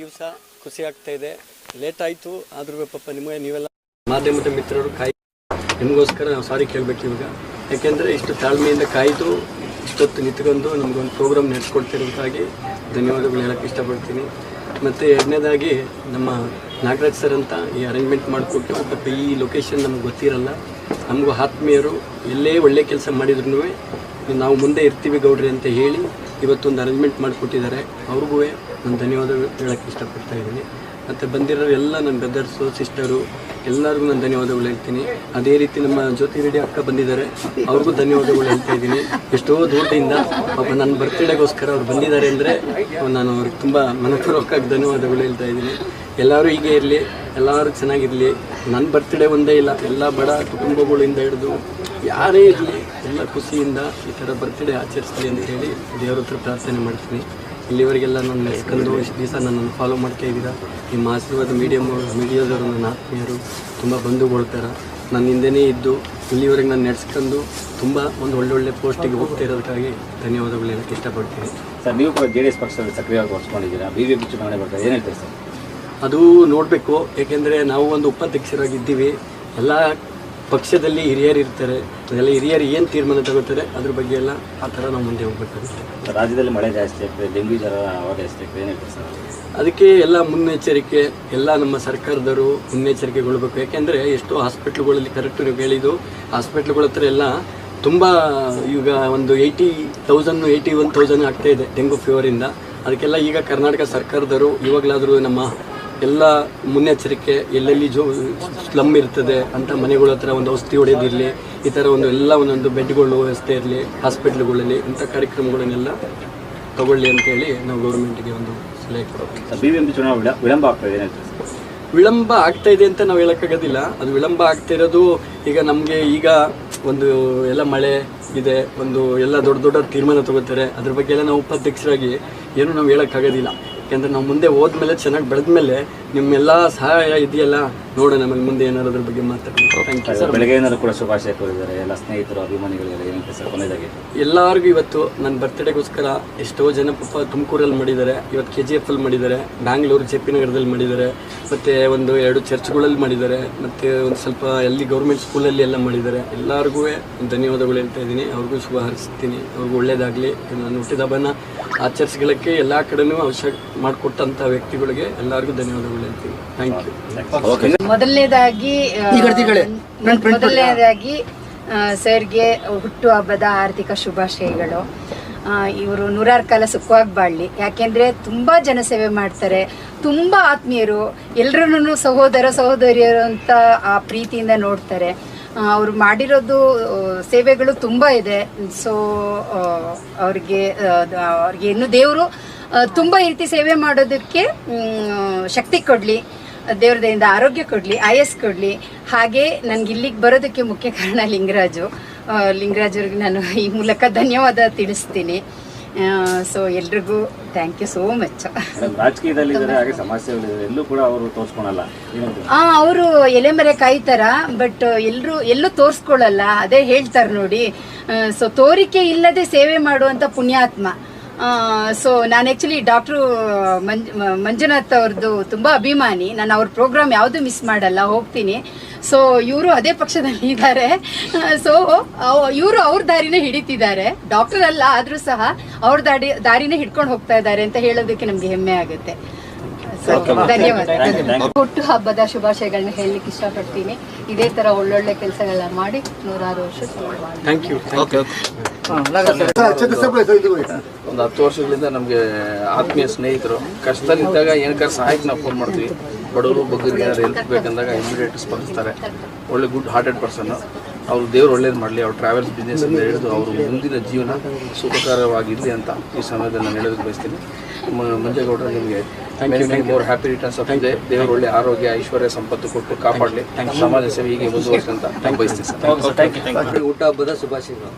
ದಿವಸ ಖುಷಿ ಆಗ್ತಾ ಇದೆ. ಲೇಟ್ ಆಯಿತು, ಆದ್ರೂ ಪಾಪ ನಿಮಗೆ ನೀವೆಲ್ಲ ಮಾಧ್ಯಮದ ಮಿತ್ರರು ಕಾಯಿ ನಿಮಗೋಸ್ಕರ ನಾವು ಸಾರಿ ಕೇಳಬೇಕು ಇವಾಗ. ಯಾಕೆಂದರೆ ಇಷ್ಟು ತಾಳ್ಮೆಯಿಂದ ಕಾಯ್ದು, ಇಷ್ಟೊತ್ತು ನಿಂತ್ಕೊಂಡು ನಮಗೊಂದು ಪ್ರೋಗ್ರಾಮ್ ನಡೆಸ್ಕೊಡ್ತಿರೋದಾಗಿ ಧನ್ಯವಾದಗಳು ಹೇಳಕ್ಕೆ ಇಷ್ಟಪಡ್ತೀನಿ. ಮತ್ತು ಎರಡನೇದಾಗಿ ನಮ್ಮ ನಾಗರಾಜ್ ಸರ್ ಅಂತ ಈ ಅರೇಂಜ್ಮೆಂಟ್ ಮಾಡಿಕೊಟ್ಟು ಪಾಪ ಈ ಲೊಕೇಶನ್ ನಮ್ಗೆ ಗೊತ್ತಿರಲ್ಲ. ನಮಗೂ ಆತ್ಮೀಯರು ಎಲ್ಲೇ ಒಳ್ಳೆ ಕೆಲಸ ಮಾಡಿದ್ರು ನಾವು ಮುಂದೆ ಇರ್ತೀವಿ ಗೌಡ್ರಿ ಅಂತ ಹೇಳಿ ಇವತ್ತೊಂದು ಅರೇಂಜ್ಮೆಂಟ್ ಮಾಡಿಕೊಟ್ಟಿದ್ದಾರೆ. ಅವ್ರಿಗೂ ನಾನು ಧನ್ಯವಾದ ಹೇಳಕ್ಕೆ ಇಷ್ಟಪಡ್ತಾ ಇದ್ದೀನಿ. ಮತ್ತು ಬಂದಿರೋ ಎಲ್ಲ ನನ್ನ ಬ್ರದರ್ಸು ಸಿಸ್ಟರು ಎಲ್ಲರಿಗೂ ನಾನು ಧನ್ಯವಾದಗಳು ಹೇಳ್ತೀನಿ. ಅದೇ ರೀತಿ ನಮ್ಮ ಜ್ಯೋತಿ ರೆಡ್ಡಿ ಅಕ್ಕ ಬಂದಿದ್ದಾರೆ. ಅವ್ರಿಗೂ ಧನ್ಯವಾದಗಳು ಹೇಳ್ತಾ ಇದ್ದೀನಿ. ಎಷ್ಟೋ ದೂರದಿಂದ ಪಾಪ ನನ್ನ ಬರ್ತ್ಡೇಗೋಸ್ಕರ ಅವ್ರು ಬಂದಿದ್ದಾರೆ ಅಂದರೆ ನಾನು ಅವ್ರಿಗೆ ತುಂಬ ಮನಪೂರ್ವಕವಾಗಿ ಧನ್ಯವಾದಗಳು ಹೇಳ್ತಾ ಇದ್ದೀನಿ. ಎಲ್ಲರೂ ಹೀಗೆ ಇರಲಿ, ಎಲ್ಲರೂ ಚೆನ್ನಾಗಿರಲಿ. ನನ್ನ ಬರ್ತ್ಡೇ ಒಂದೇ ಇಲ್ಲ, ಎಲ್ಲ ಬಡ ಕುಟುಂಬಗಳಿಂದ ಹಿಡಿದು ಯಾರೇ ಇರಲಿ, ಎಲ್ಲ ಖುಷಿಯಿಂದ ಈ ಥರ ಬರ್ತ್ಡೇ ಆಚರಿಸಲಿ ಅಂತ ಹೇಳಿ ದೇವ್ರ ಹತ್ರ ಪ್ರಾರ್ಥನೆ ಮಾಡ್ತೀನಿ. ಇಲ್ಲಿವರೆಗೆಲ್ಲ ನನ್ನ ಕಂದು ಇಷ್ಟು ದಿವಸ ನನ್ನನ್ನು ಫಾಲೋ ಮಾಡ್ತಾ ಇದ್ದೀರಾ. ನಿಮ್ಮ ಆಶೀರ್ವಾದ ಮೀಡಿಯಮ್ ಮೀಡಿಯಾದವರು ನನ್ನ ಆತ್ಮೀಯರು ತುಂಬ ಬಂಧುಗಳ ಥರ ನನ್ನ ಹಿಂದೆನೇ ಇದ್ದು ಇಲ್ಲಿವರೆಗೆ ನಾನು ನಡೆಸ್ಕೊಂಡು ತುಂಬ ಒಂದು ಒಳ್ಳೊಳ್ಳೆ ಪೋಸ್ಟಿಗೆ ಹೋಗ್ತಾ ಇರೋದಕ್ಕಾಗಿ ಧನ್ಯವಾದಗಳು ಹೇಳಕ್ಕೆ ಇಷ್ಟಪಡ್ತೀನಿ. ಸರ್ ನೀವು ಕೂಡ ಜೆ ಡಿ ಎಸ್ ಪಕ್ಷದಲ್ಲಿ ಸಕ್ರಿಯವಾಗಿ ಹೊಡ್ಸ್ಕೊಂಡಿದ್ದೀರಾ ಬಿ ಜೆ ಪಿ ಚುನಾವಣೆ ಬರ್ತಾರೆ ಏನು ಹೇಳ್ತೀರಿ ಸರ್? ಅದು ನೋಡಬೇಕು. ಏಕೆಂದರೆ ನಾವು ಒಂದು ಉಪಾಧ್ಯಕ್ಷರಾಗಿದ್ದೀವಿ. ಎಲ್ಲ ಪಕ್ಷದಲ್ಲಿ ಹಿರಿಯರು ಇರ್ತಾರೆ ಎಲ್ಲ ಹಿರಿಯರು ಏನು ತೀರ್ಮಾನ ತಗೋತಾರೆ ಅದ್ರ ಬಗ್ಗೆ ಎಲ್ಲ ಆ ಥರ ನಾವು ಮುಂದೆ ಹೋಗ್ಬೇಕಾಗುತ್ತೆ. ರಾಜ್ಯದಲ್ಲಿ ಮಳೆ ಜಾಸ್ತಿ ಆಗ್ತದೆ ಡೆಂಗ್ಯೂ ಜ್ವರ ಜಾಸ್ತಿ ಆಗ್ತದೆ ಏನಾಗ್ತದೆ ಸರ್? ಅದಕ್ಕೆ ಎಲ್ಲ ಮುನ್ನೆಚ್ಚರಿಕೆ ಎಲ್ಲ ನಮ್ಮ ಸರ್ಕಾರದವರು ಮುನ್ನೆಚ್ಚರಿಕೆಗೊಳ್ಬೇಕು ಯಾಕೆಂದರೆ ಎಷ್ಟೋ ಹಾಸ್ಪಿಟ್ಲ್ಗಳಲ್ಲಿ ಕರೆಕ್ಟ್ ನೀವು ಹೇಳಿದ್ದು ಹಾಸ್ಪಿಟ್ಲ್ಗಳ ಹತ್ರ ಎಲ್ಲ ತುಂಬ ಈಗ ಒಂದು eighty thousand eighty one thousand ಆಗ್ತಾಯಿದೆ ಇದೆ ಡೆಂಗು ಫೀವರಿಂದ ಅದಕ್ಕೆಲ್ಲ ಈಗ ಕರ್ನಾಟಕ ಸರ್ಕಾರದವರು ಇವಾಗಲಾದರೂ ನಮ್ಮ ಎಲ್ಲ ಮುನ್ನೆಚ್ಚರಿಕೆ ಎಲ್ಲೆಲ್ಲಿ ಜೋ ಸ್ಲಮ್ ಇರ್ತದೆ ಅಂತ ಮನೆಗಳ ಹತ್ರ ಒಂದು ಔಷಧಿ ಹೊಡೆಯೋದಿರಲಿ ಈ ಥರ ಒಂದು ಎಲ್ಲ ಒಂದೊಂದು ಬೆಡ್ಗಳು ವ್ಯವಸ್ಥೆ ಇರಲಿ ಹಾಸ್ಪಿಟ್ಲ್ಗಳಲ್ಲಿ ಇಂಥ ಕಾರ್ಯಕ್ರಮಗಳನ್ನೆಲ್ಲ ತಗೊಳ್ಳಿ ಅಂತೇಳಿ ನಾವು ಗೌರ್ಮೆಂಟಿಗೆ ಒಂದು ಸಲಹೆ ಕೊಡೋದು ಚುನಾವಣೆ ವಿಳ- ವಿಳಂಬ ಆಗ್ತದೆ ಹೇಳ್ತೀರಿ ವಿಳಂಬ ಆಗ್ತಾ ಇದೆ ಅಂತ ನಾವು ಹೇಳೋಕ್ಕಾಗೋದಿಲ್ಲ. ಅದು ವಿಳಂಬ ಆಗ್ತಾ ಇರೋದು ಈಗ ನಮಗೆ ಈಗ ಒಂದು ಎಲ್ಲ ಮಳೆ ಇದೆ ಒಂದು ಎಲ್ಲ ದೊಡ್ಡ ದೊಡ್ಡ ತೀರ್ಮಾನ ತಗೋತಾರೆ. ಅದ್ರ ಬಗ್ಗೆ ಎಲ್ಲ ನಾವು ಉಪಾಧ್ಯಕ್ಷರಾಗಿ ಏನು ನಾವು ಹೇಳೋಕ್ಕಾಗೋದಿಲ್ಲ. ಯಾಕೆಂದ್ರೆ ನಾವು ಮುಂದೆ ಹೋದ್ಮೇಲೆ ಚೆನ್ನಾಗಿ ಬೆಳೆದ್ಮೇಲೆ ನಿಮ್ಮೆಲ್ಲ ಸಹಾಯ ಇದೆಯಲ್ಲ? ನೋಡೋಣ ಆಮೇಲೆ ಮುಂದೆ ಏನಾದ್ರು ಅದ್ರ ಬಗ್ಗೆ ಮಾತಾಡೋಣ. ಥ್ಯಾಂಕ್ ಯು ಸರ್ ಬೆಳಗ್ಗೆಯಿಂದಲೂ ಕೂಡ ಶುಭಾಶಯ ಕೋರಿದ್ದಾರೆ ಎಲ್ಲ ಸ್ನೇಹಿತರು ಅಭಿಮಾನಿಗಳಿಗೆಲ್ಲ ಏನು ಹೇಳ್ತೀರಿ ಸರ್ ಕೊನೆಯದಾಗಿ? ಎಲ್ಲರಿಗೂ ಇವತ್ತು ನನ್ನ ಬರ್ತ್ಡೇಗೋಸ್ಕರ ಎಷ್ಟೋ ಜನ ಪಾಪ ತುಮಕೂರಲ್ಲಿ ಮಾಡಿದ್ದಾರೆ. ಇವತ್ತು ಕೆ ಜಿ ಎಫ್ ಅಲ್ಲಿ ಮಾಡಿದ್ದಾರೆ ಬ್ಯಾಂಗ್ಳೂರು ಜೆ ಪಿ ನಗರದಲ್ಲಿ ಮಾಡಿದ್ದಾರೆ ಮತ್ತು ಒಂದು ಎರಡು ಚರ್ಚ್ಗಳಲ್ಲಿ ಮಾಡಿದ್ದಾರೆ ಮತ್ತು ಒಂದು ಸ್ವಲ್ಪ ಎಲ್ಲಿ ಗೌರ್ಮೆಂಟ್ ಸ್ಕೂಲಲ್ಲಿ ಎಲ್ಲ ಮಾಡಿದ್ದಾರೆ. ಎಲ್ಲರಿಗೂ ಧನ್ಯವಾದಗಳು ಹೇಳ್ತಾ ಇದ್ದೀನಿ. ಅವ್ರಿಗೂ ಶುಭ ಹಾರಿಸ್ತೀನಿ. ಅವ್ರಿಗೂ ಒಳ್ಳೇದಾಗಲಿ. ನಾನು ಹುಟ್ಟಿದ ಹಬ್ಬನ ಆಚರಿಸ್ಕೊಳ್ಳೋಕ್ಕೆ ಎಲ್ಲ ಕಡೆನೂ ಅವಶ್ಯ ಮಾಡಿಕೊಟ್ಟಂಥ ವ್ಯಕ್ತಿಗಳಿಗೆ ಎಲ್ಲರಿಗೂ ಧನ್ಯವಾದಗಳು ಹೇಳ್ತೀನಿ. ಥ್ಯಾಂಕ್ ಯು ಮೊದಲನೇದಾಗಿ ಮೊದಲನೇದಾಗಿ ಆ, ಸರ್ಗೆ ಹುಟ್ಟು ಹಬ್ಬದ ಆರ್ಥಿಕ ಶುಭಾಶಯಗಳು. ಇವರು ನೂರಾರು ಕಾಲ ಸುಖವಾಗಿ ಬಾಳ್ಲಿ. ಯಾಕೆಂದ್ರೆ ತುಂಬಾ ಜನಸೇವೆ ಮಾಡ್ತಾರೆ. ತುಂಬಾ ಆತ್ಮೀಯರು ಎಲ್ರೂ ಸಹೋದರ ಸಹೋದರಿಯರು ಅಂತ ಆ ಪ್ರೀತಿಯಿಂದ ನೋಡ್ತಾರೆ. ಅವ್ರು ಮಾಡಿರೋದು ಸೇವೆಗಳು ತುಂಬ ಇದೆ. ಸೊ ಅವ್ರಿಗೆ ಅವ್ರಿಗೆ ಇನ್ನು ದೇವರು ತುಂಬ ರೀತಿ ಸೇವೆ ಮಾಡೋದಕ್ಕೆ ಶಕ್ತಿ ಕೊಡಲಿ. ದೇವ್ರದಿಂದ ಆರೋಗ್ಯ ಕೊಡಲಿ, ಆಯಸ್ ಕೊಡಲಿ. ಹಾಗೆ ನನಗೆ ಇಲ್ಲಿಗೆ ಬರೋದಕ್ಕೆ ಮುಖ್ಯ ಕಾರಣ ಲಿಂಗರಾಜು. ಲಿಂಗರಾಜ್ ಅವ್ರಿಗೆ ನಾನು ಈ ಮೂಲಕ ಧನ್ಯವಾದ ತಿಳಿಸ್ತೀನಿ. ಸೊ ಎಲ್ರಿಗೂ ಥ್ಯಾಂಕ್ ಯು ಸೋ ಮಚ್ ರಾಜಕೀಯದಲ್ಲಿ ಹಾಗೆ ಎಲ್ಲೂ ಕೂಡ ಅವರು ತೋರಿಸ್ಕೊಳಲ್ಲ. ಆ ಅವರು ಎಲೆಮರೆ ಕಾಯ್ತಾರ ಬಟ್ ಎಲ್ಲರೂ ಎಲ್ಲೂ ತೋರಿಸ್ಕೊಳ್ಳಲ್ಲ ಅದೇ ಹೇಳ್ತಾರೆ ನೋಡಿ. ಸೊ ತೋರಿಕೆ ಇಲ್ಲದೆ ಸೇವೆ ಮಾಡುವಂತ ಪುಣ್ಯಾತ್ಮ. ಸೊ ನಾನು ಆ್ಯಕ್ಚುಲಿ ಡಾಕ್ಟ್ರು ಮಂಜ್ ಮಂಜುನಾಥ್ ಅವ್ರದ್ದು ತುಂಬ ಅಭಿಮಾನಿ. ನಾನು ಅವ್ರ ಪ್ರೋಗ್ರಾಮ್ ಯಾವುದು ಮಿಸ್ ಮಾಡಲ್ಲ ಹೋಗ್ತೀನಿ. ಸೊ ಇವರು ಅದೇ ಪಕ್ಷದಲ್ಲಿ ಇದ್ದಾರೆ. ಸೊ ಇವರು ಅವ್ರ ದಾರಿನೇ ಹಿಡಿತಿದ್ದಾರೆ. ಡಾಕ್ಟರ್ ಅಲ್ಲ ಆದ್ರೂ ಸಹ ಅವ್ರ ದಾರಿ ದಾರಿನೇ ಹಿಡ್ಕೊಂಡು ಹೋಗ್ತಾ ಇದ್ದಾರೆ ಅಂತ ಹೇಳೋದಕ್ಕೆ ನಮ್ಗೆ ಹೆಮ್ಮೆ ಆಗುತ್ತೆ. ಸೊ ಧನ್ಯವಾದ. ಹುಟ್ಟು ಹಬ್ಬದ ಶುಭಾಶಯಗಳನ್ನ ಹೇಳಲಿಕ್ಕೆ ಇಷ್ಟಪಡ್ತೀನಿ. ಇದೇ ತರ ಒಳ್ಳೊಳ್ಳೆ ಕೆಲಸಗಳನ್ನ ಮಾಡಿ ನೂರಾರು ವರ್ಷ ಒಂದು ಹತ್ತು ವರ್ಷಗಳಿಂದ ನಮಗೆ ಆತ್ಮೀಯ ಸ್ನೇಹಿತರು ಕಷ್ಟದಲ್ಲಿದ್ದಾಗ ಏನಕ್ಕಾದ್ರೆ ಸಹಾಯಕ್ಕೆ ನಾವು ಫೋನ್ ಮಾಡ್ತೀವಿ. ಬಡವರು ಬಗ್ಗೆ ಏನಾದ್ರು ಹೆಲ್ಪ್ ಬೇಕಂದಾಗ ಇಮಿಡಿಯೇಟ್ ಸ್ಪಂದಿಸ್ತಾರೆ. ಒಳ್ಳೆ ಗುಡ್ ಹಾರ್ಟೆಡ್ ಪರ್ಸನ್ ಅವ್ರು ದೇವ್ರು ಒಳ್ಳೇದು ಮಾಡಲಿ ಅವ್ರು ಟ್ರಾವೆಲ್ಸ್ ಬಿಸ್ನೆಸ್ ಅಂತ ಹಿಡಿದು ಅವರು ಮುಂದಿನ ಜೀವನ ಸುಖಕರವಾಗಿರಲಿ ಅಂತ ಈ ಸಮಯದಲ್ಲಿ ನಾನು ಹೇಳೋದಕ್ಕೆ ಬಯಸ್ತೀನಿ. ಮಂಜೇಗೌಡ ಮಂಜೇಗೌಡರ ನಿಮಗೆ ಮೋರ್ ಹ್ಯಾಪಿ ರಿಟರ್ನ್ಸ್ ಆಫ್ ಇದೆ ದೇವರು ಒಳ್ಳೆ ಆರೋಗ್ಯ ಐಶ್ವರ್ಯ ಸಂಪತ್ತು ಕೊಟ್ಟು ಕಾಪಾಡಲಿ. ಸಮಾಜ ಸೇವೆ ಹೀಗೆ ಮುಂದುವರಿಸಿ ಅಂತ ಬಯಸ್ತೀನಿ ಸರ್. ಊಟ ಹಬ್ಬದ ಶುಭಾಶಯಗಳು.